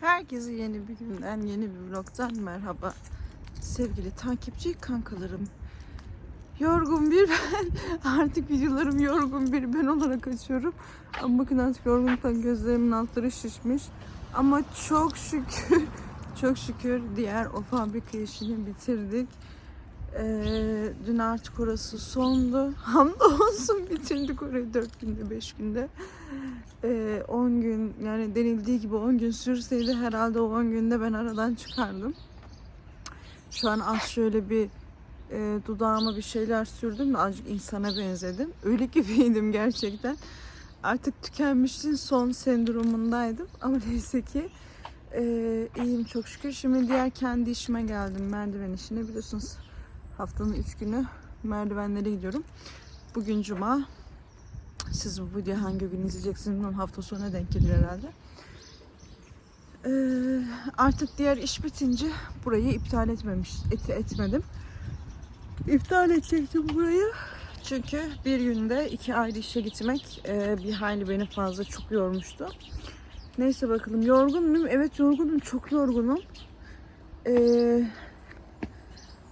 Herkese yeni bir günden, yeni bir vlogdan merhaba. Sevgili takipçi kankalarım. Yorgun bir ben. Artık videolarım yorgun bir ben olarak açıyorum. Ama bakın artık yorgunluktan gözlerimin altları şişmiş. Ama çok şükür, çok şükür diğer o fabrika işini bitirdik. Ee, dün artık orası sondu. Hamdolsun bitirdik orayı 4 günde 5 günde. Ee, 10 gün yani denildiği gibi 10 gün sürseydi herhalde o 10 günde ben aradan çıkardım. Şu an az şöyle bir e, dudağıma bir şeyler sürdüm de azıcık insana benzedim. Öyle gibiydim gerçekten. Artık tükenmişliğin son sendromundaydım. Ama neyse ki e, iyiyim çok şükür. Şimdi diğer kendi işime geldim. Merdiven işine biliyorsunuz haftanın 3 günü merdivenlere gidiyorum. Bugün cuma. Siz bu videoyu hangi gün izleyeceksiniz bilmiyorum. Hafta sonuna denk gelir herhalde. Ee, artık diğer iş bitince burayı iptal etmemiş, et, etmedim. İptal edecektim burayı. Çünkü bir günde iki ayrı işe gitmek e, bir hayli beni fazla çok yormuştu. Neyse bakalım. Yorgun muyum? Evet yorgunum. Çok yorgunum. Ee,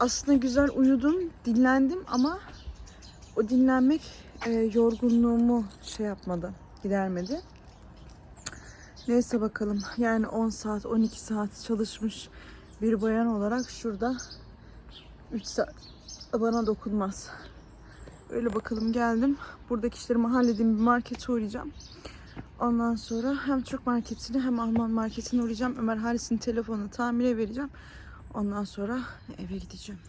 aslında güzel uyudum, dinlendim ama o dinlenmek e, yorgunluğumu şey yapmadı, gidermedi. Neyse bakalım. Yani 10 saat, 12 saat çalışmış bir bayan olarak şurada 3 saat bana dokunmaz. Öyle bakalım geldim. Buradaki işlerimi halledeyim. Bir markete uğrayacağım. Ondan sonra hem Türk marketine hem Alman marketine uğrayacağım. Ömer Halis'in telefonunu tamire vereceğim. Ondan sonra eve gideceğim.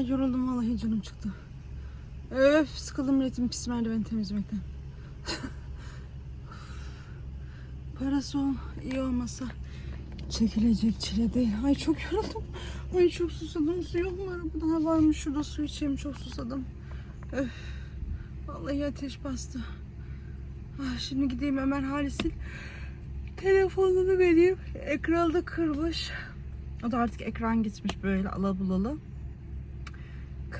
Ay yoruldum vallahi canım çıktı. Öf sıkıldım üretim pis merdiveni temizlemekten. Parası ol, iyi olmasa çekilecek çile değil. Ay çok yoruldum. Ay çok susadım. Su yok mu arabada? Varmış şurada su içeyim çok susadım. Öf. Vallahi ateş bastı. Ah, şimdi gideyim Ömer Halis'in telefonunu vereyim. Ekranda kırmış. O da artık ekran gitmiş böyle alabulalı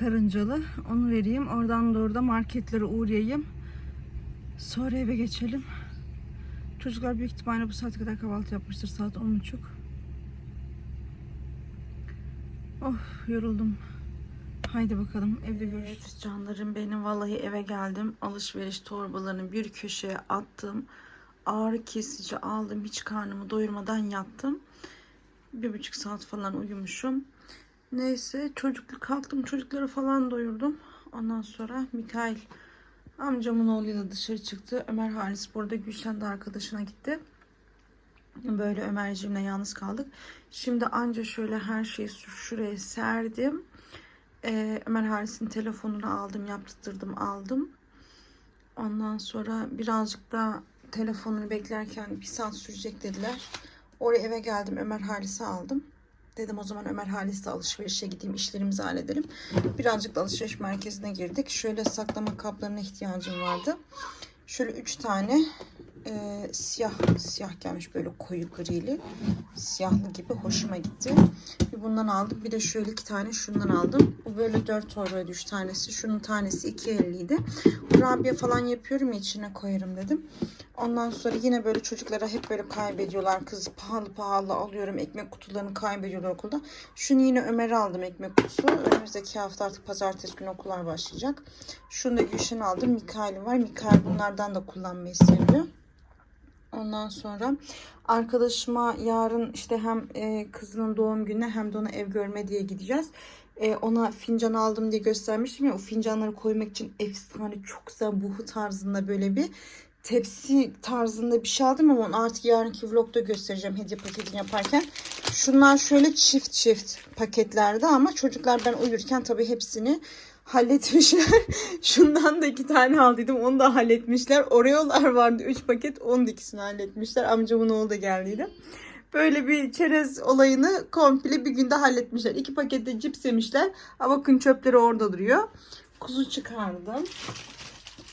karıncalı. Onu vereyim. Oradan doğru da marketlere uğrayayım. Sonra eve geçelim. Çocuklar büyük ihtimalle bu saate kadar kahvaltı yapmıştır. Saat 10.30. Of yoruldum. Haydi bakalım evde görüşürüz. Evet, canlarım benim vallahi eve geldim. Alışveriş torbalarını bir köşeye attım. Ağrı kesici aldım. Hiç karnımı doyurmadan yattım. Bir buçuk saat falan uyumuşum. Neyse çocuk kalktım çocukları falan doyurdum. Ondan sonra Mikail amcamın oğluyla dışarı çıktı. Ömer Halis burada Gülşen de arkadaşına gitti. Böyle Ömerciğimle yalnız kaldık. Şimdi anca şöyle her şeyi şuraya serdim. Ee, Ömer Halis'in telefonunu aldım, yaptırdım, aldım. Ondan sonra birazcık da telefonunu beklerken bir saat sürecek dediler. Oraya eve geldim, Ömer Halis'i aldım. Dedim o zaman Ömer Halis'le alışverişe gideyim, işlerimizi halledelim. Birazcık da alışveriş merkezine girdik. Şöyle saklama kaplarına ihtiyacım vardı. Şöyle 3 tane e, siyah siyah gelmiş böyle koyu grili. Siyahlı gibi hoşuma gitti. Bir bundan aldım. Bir de şöyle iki tane şundan aldım. Bu böyle 4 euroydu 3 tanesi. Şunun tanesi 2.50 idi. Kurabiye falan yapıyorum ya içine koyarım dedim. Ondan sonra yine böyle çocuklara hep böyle kaybediyorlar. Kız pahalı pahalı alıyorum. Ekmek kutularını kaybediyorlar okulda. Şunu yine Ömer'e aldım ekmek kutusu. Önümüzdeki hafta artık pazartesi günü okullar başlayacak. Şunu da Gülşen aldım. Mikail'im var. Mikail bunlardan da kullanmayı seviyor. Ondan sonra arkadaşıma yarın işte hem e, kızının doğum günü hem de ona ev görme diye gideceğiz. E, ona fincan aldım diye göstermiştim ya o fincanları koymak için efsane çok güzel buhu tarzında böyle bir tepsi tarzında bir şey aldım ama onu artık yarınki vlogda göstereceğim hediye paketini yaparken. Şunlar şöyle çift çift paketlerde ama çocuklar ben uyurken tabii hepsini halletmişler. Şundan da iki tane aldıydım. Onu da halletmişler. Oreo'lar vardı. Üç paket. Onun da ikisini halletmişler. Amcamın oğlu da geldiydi. Böyle bir çerez olayını komple bir günde halletmişler. İki pakette cips yemişler. Ama bakın çöpleri orada duruyor. Kuzu çıkardım.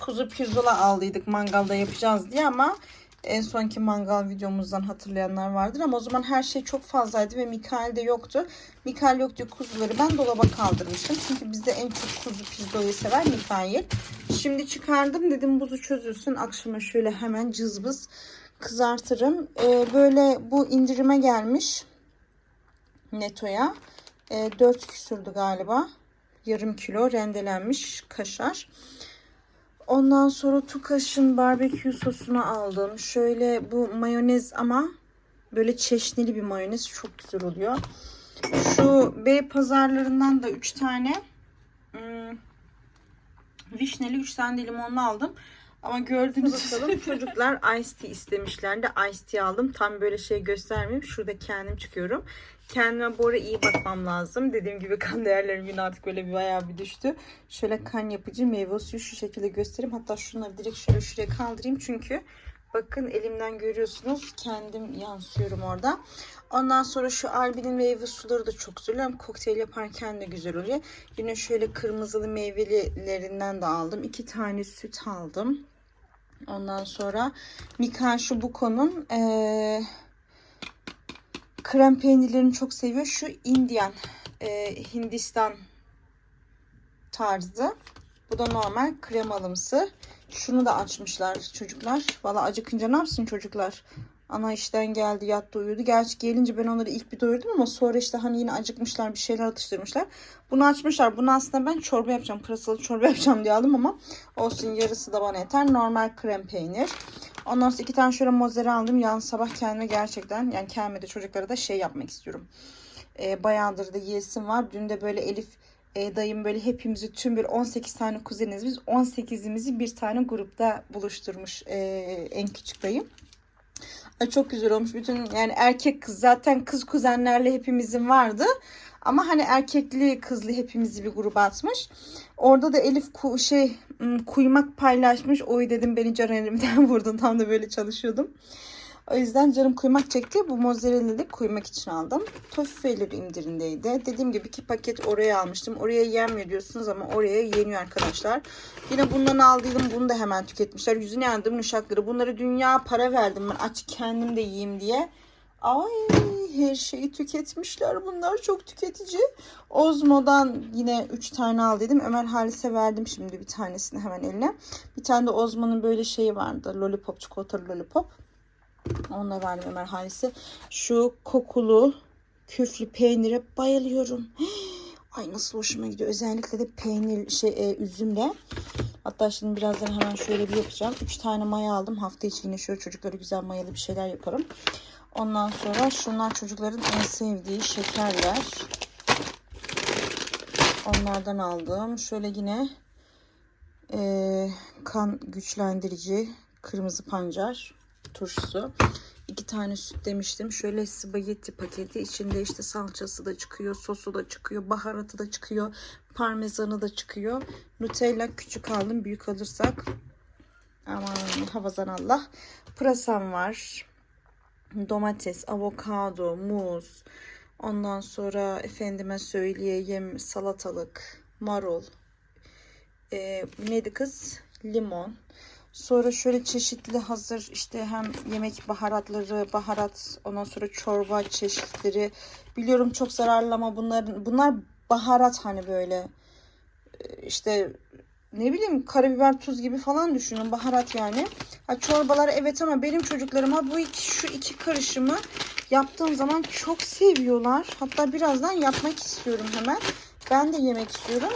Kuzu pirzola aldıydık mangalda yapacağız diye ama en sonki mangal videomuzdan hatırlayanlar vardır ama o zaman her şey çok fazlaydı ve Mikael de yoktu. Mikael yok diye kuzuları ben dolaba kaldırmıştım. Çünkü bizde en çok kuzu pirzolayı sever Mikael. Şimdi çıkardım dedim buzu çözülsün. Akşama şöyle hemen cızbız kızartırım. Ee, böyle bu indirime gelmiş. Neto'ya. Ee, 4 küsürdü galiba. Yarım kilo rendelenmiş kaşar. Ondan sonra Tukaş'ın barbekü sosunu aldım. Şöyle bu mayonez ama böyle çeşnili bir mayonez çok güzel oluyor. Şu B pazarlarından da 3 tane hmm, vişneli 3 tane de limonlu aldım. Ama gördüğünüz bakalım çocuklar ice tea istemişlerdi. Ice tea aldım. Tam böyle şey göstermeyeyim. Şurada kendim çıkıyorum. Kendime bu ara iyi bakmam lazım. Dediğim gibi kan değerlerim yine artık böyle bir bayağı bir düştü. Şöyle kan yapıcı meyve suyu şu şekilde göstereyim. Hatta şunları direkt şöyle şuraya kaldırayım. Çünkü bakın elimden görüyorsunuz. Kendim yansıyorum orada. Ondan sonra şu Albi'nin meyve suları da çok güzel. Hem kokteyl yaparken de güzel oluyor. Yine şöyle kırmızılı meyvelilerinden de aldım. İki tane süt aldım. Ondan sonra Mika şu Buko'nun eee krem peynirlerini çok seviyor. Şu Indian, e, Hindistan tarzı. Bu da normal kremalımsı. Şunu da açmışlar çocuklar. Valla acıkınca ne yapsın çocuklar? Ana işten geldi yattı uyudu. Gerçi gelince ben onları ilk bir doyurdum ama sonra işte hani yine acıkmışlar bir şeyler atıştırmışlar. Bunu açmışlar. Bunu aslında ben çorba yapacağım. Pırasalı çorba yapacağım diye aldım ama olsun yarısı da bana yeter. Normal krem peynir. Ondan sonra iki tane şöyle mozzarella aldım. Yarın sabah kendime gerçekten yani kendime de çocuklara da şey yapmak istiyorum. Ee, bayağıdır da yiyesim var. Dün de böyle Elif e, dayım böyle hepimizi tüm bir 18 tane kuzeniz biz 18'imizi bir tane grupta buluşturmuş e, en küçük dayım. Çok güzel olmuş. Bütün yani erkek kız zaten kız kuzenlerle hepimizin vardı. Ama hani erkekli kızlı hepimizi bir gruba atmış. Orada da Elif ku şey kuymak paylaşmış. Oy dedim beni can vurdun. Tam da böyle çalışıyordum. O yüzden canım kuymak çekti. Bu mozzarella'yı kuymak için aldım. Tofifeler indirindeydi. Dediğim gibi iki paket oraya almıştım. Oraya yenmiyor diyorsunuz ama oraya yeniyor arkadaşlar. Yine bundan aldıydım. Bunu da hemen tüketmişler. Yüzüne yandım uşakları. Bunları dünya para verdim ben aç kendim de yiyeyim diye. Ay her şeyi tüketmişler. Bunlar çok tüketici. Ozmo'dan yine 3 tane aldıydım. Ömer Halis'e verdim şimdi bir tanesini hemen eline. Bir tane de Ozmo'nun böyle şeyi vardı. Lollipop, çikolatalı lollipop. Onu verdim Ömer Halis'e. Şu kokulu küflü peynire bayılıyorum. Ay nasıl hoşuma gidiyor. Özellikle de peynir şey e, üzümle. Hatta şimdi birazdan hemen şöyle bir yapacağım. 3 tane maya aldım. Hafta içi yine şöyle çocuklara güzel mayalı bir şeyler yaparım. Ondan sonra şunlar çocukların en sevdiği şekerler. Onlardan aldım. Şöyle yine e, kan güçlendirici kırmızı pancar turşusu. İki tane süt demiştim. Şöyle spagetti paketi. içinde işte salçası da çıkıyor, sosu da çıkıyor, baharatı da çıkıyor, parmesanı da çıkıyor. Nutella küçük aldım. Büyük alırsak aman havazan Allah. Pırasam var. Domates, avokado, muz. Ondan sonra efendime söyleyeyim salatalık, marul. Ee, neydi kız? Limon. Sonra şöyle çeşitli hazır işte hem yemek baharatları, baharat, ondan sonra çorba çeşitleri. Biliyorum çok zararlı ama bunların bunlar baharat hani böyle Ee, işte ne bileyim karabiber tuz gibi falan düşünün baharat yani. Ha, çorbalar evet ama benim çocuklarıma bu iki, şu iki karışımı yaptığım zaman çok seviyorlar. Hatta birazdan yapmak istiyorum hemen. Ben de yemek istiyorum.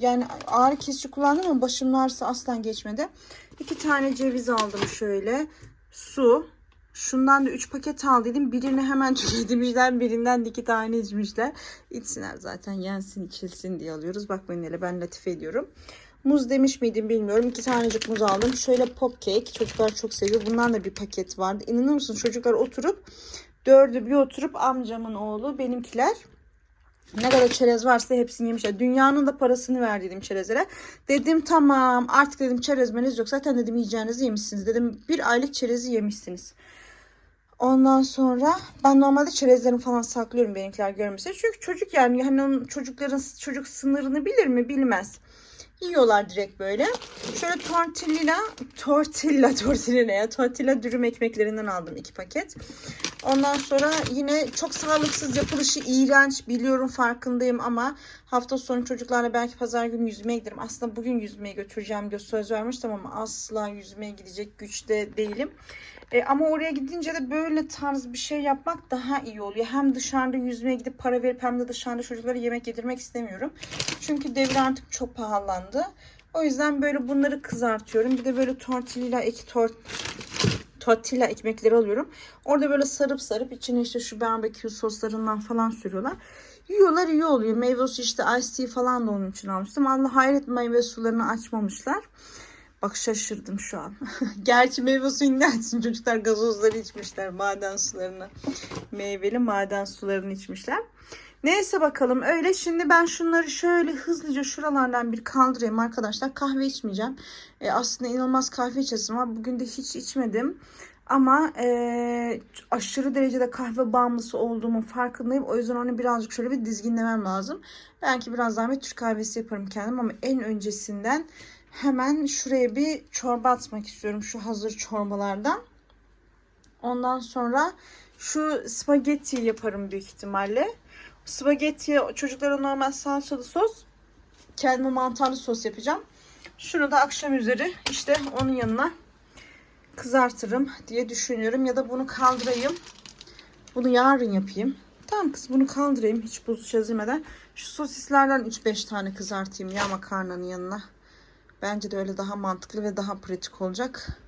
Yani ağrı kesici kullandım ama başımın ağrısı asla geçmedi. İki tane ceviz aldım şöyle. Su. Şundan da 3 paket aldıydım. Birini hemen tüketmişler. Birinden de iki tane içmişler. İçsinler zaten yensin içilsin diye alıyoruz. Bakmayın hele ben latife ediyorum. Muz demiş miydim bilmiyorum. İki tanecik muz aldım. Şöyle pop cake. Çocuklar çok seviyor. Bundan da bir paket vardı. İnanır mısın çocuklar oturup dördü bir oturup amcamın oğlu benimkiler ne kadar çerez varsa hepsini yemişler. Dünyanın da parasını verdiydim çerezlere. Dedim tamam artık dedim çerezmeniz yok. Zaten dedim yiyeceğinizi yemişsiniz. Dedim bir aylık çerezi yemişsiniz. Ondan sonra ben normalde çerezlerimi falan saklıyorum benimkiler görmesin. Çünkü çocuk yani hani onun çocukların çocuk sınırını bilir mi bilmez. Yiyorlar direkt böyle. Şöyle tortilla, tortilla, tortilla ya? Tortilla dürüm ekmeklerinden aldım iki paket. Ondan sonra yine çok sağlıksız yapılışı iğrenç biliyorum farkındayım ama hafta sonu çocuklarla belki pazar günü yüzmeye giderim. Aslında bugün yüzmeye götüreceğim diye söz vermiştim ama asla yüzmeye gidecek güçte değilim. E, ama oraya gidince de böyle tarz bir şey yapmak daha iyi oluyor. Hem dışarıda yüzmeye gidip para verip hem de dışarıda çocuklara yemek yedirmek istemiyorum. Çünkü devre artık çok pahalandı. O yüzden böyle bunları kızartıyorum. Bir de böyle tortilla ek tort tortilla ekmekleri alıyorum. Orada böyle sarıp sarıp içine işte şu barbekü soslarından falan sürüyorlar. Yiyorlar iyi oluyor. Meyve suyu işte ice tea falan da onun için almıştım. Allah hayret meyve sularını açmamışlar. Bak şaşırdım şu an. Gerçi meyve suyunu ne açsın çocuklar gazozları içmişler. Maden sularını. Meyveli maden sularını içmişler. Neyse bakalım öyle. Şimdi ben şunları şöyle hızlıca şuralardan bir kaldırayım arkadaşlar. Kahve içmeyeceğim. E, aslında inanılmaz kahve içesim var. Bugün de hiç içmedim. Ama e, aşırı derecede kahve bağımlısı olduğumun farkındayım. O yüzden onu birazcık şöyle bir dizginlemem lazım. Belki birazdan bir Türk kahvesi yaparım kendim ama en öncesinden hemen şuraya bir çorba atmak istiyorum. Şu hazır çorbalardan. Ondan sonra şu spagetti yaparım büyük ihtimalle. Spagettiye çocuklara normal salçalı sos. Kendime mantarlı sos yapacağım. Şunu da akşam üzeri işte onun yanına kızartırım diye düşünüyorum. Ya da bunu kaldırayım. Bunu yarın yapayım. Tamam kız bunu kaldırayım hiç buz çözülmeden. Şu sosislerden 3-5 tane kızartayım ya makarnanın yanına. Bence de öyle daha mantıklı ve daha pratik olacak.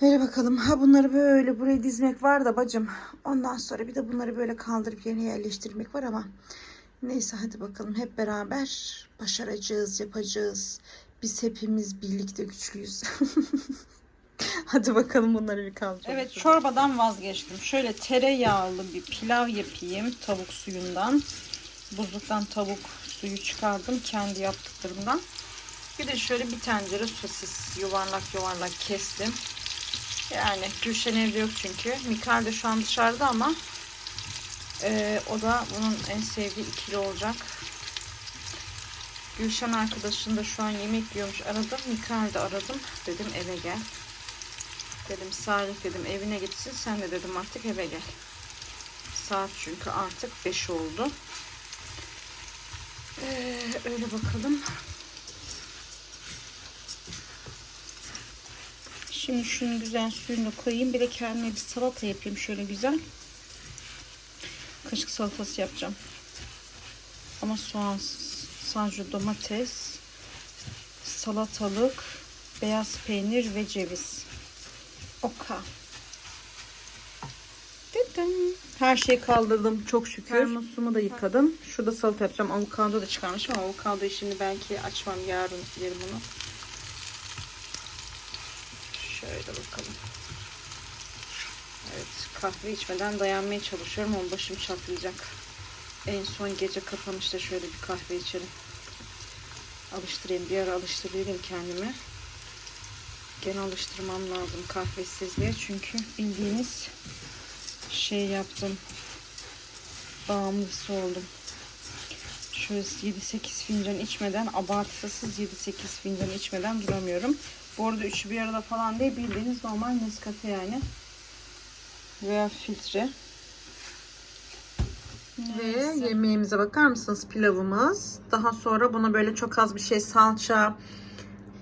Öyle bakalım. Ha bunları böyle buraya dizmek var da bacım. Ondan sonra bir de bunları böyle kaldırıp yerine yerleştirmek var ama. Neyse hadi bakalım hep beraber başaracağız, yapacağız. Biz hepimiz birlikte güçlüyüz. hadi bakalım bunları bir kaldıralım. Evet çorbadan vazgeçtim. Şöyle tereyağlı bir pilav yapayım tavuk suyundan. Buzluktan tavuk suyu çıkardım kendi yaptıklarımdan. Bir de şöyle bir tencere sosis yuvarlak yuvarlak kestim. Yani Gülşen evde yok çünkü. Mikael de şu an dışarıda ama e, o da bunun en sevdiği ikili olacak. Gülşen arkadaşın da şu an yemek yiyormuş. Aradım. Mikael de aradım. Dedim eve gel. Dedim Salih dedim evine gitsin. Sen de dedim artık eve gel. Saat çünkü artık 5 oldu. Ee, öyle bakalım. Şimdi şunun güzel suyunu koyayım. Bir de kendime bir salata yapayım şöyle güzel. Kaşık salatası yapacağım. Ama soğansız. Sadece domates, salatalık, beyaz peynir ve ceviz. Oka. Her şeyi kaldırdım çok şükür. Termosumu da yıkadım. Şurada salata yapacağım. Avokado da çıkarmışım ama avokadoyu şimdi belki açmam. Yarın yerim onu. Şöyle bakalım. Evet kahve içmeden dayanmaya çalışıyorum ama başım çatlayacak. En son gece kapanışta şöyle bir kahve içelim. Alıştırayım. Bir ara alıştırayım kendimi. Gene alıştırmam lazım kahvesizliğe. Çünkü bildiğiniz şey yaptım. Bağımlısı oldum. Şöyle 7-8 fincan içmeden abartısız 7-8 fincan içmeden duramıyorum. Bu arada üçü bir arada falan değil. Bildiğiniz normal Nescafe yani. Veya filtre. Ve yemeğimize bakar mısınız pilavımız. Daha sonra buna böyle çok az bir şey salça,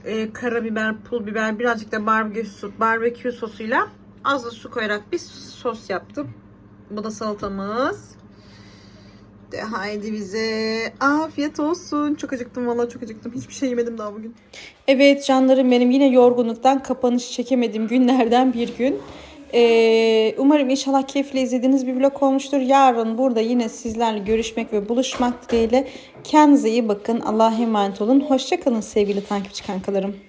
e, karabiber, pul biber, birazcık da barbekü, su, barbekü sosuyla az da su koyarak bir sos yaptım. Bu da salatamız. De haydi bize afiyet olsun. Çok acıktım vallahi çok acıktım. Hiçbir şey yemedim daha bugün. Evet canlarım benim yine yorgunluktan kapanış çekemediğim günlerden bir gün. Ee, umarım inşallah keyifle izlediğiniz bir vlog olmuştur. Yarın burada yine sizlerle görüşmek ve buluşmak dileğiyle. Kendinize iyi bakın. Allah'a emanet olun. Hoşçakalın sevgili takipçi kankalarım.